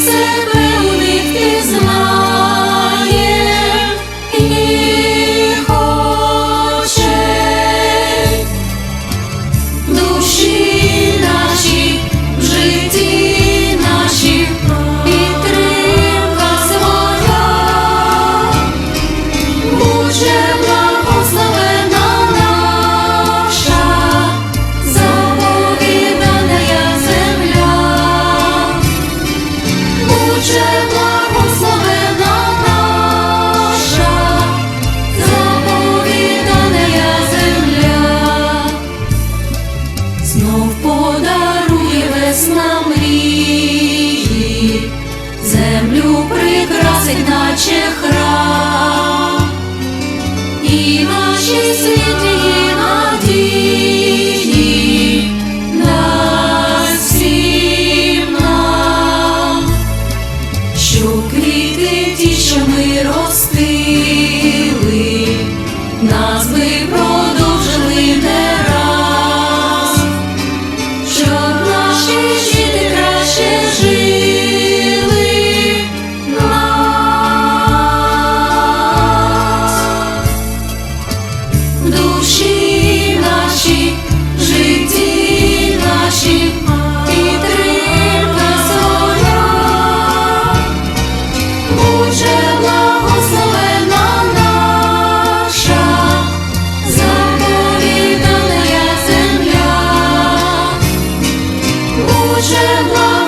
себе у них ти знав. Na Боже благо.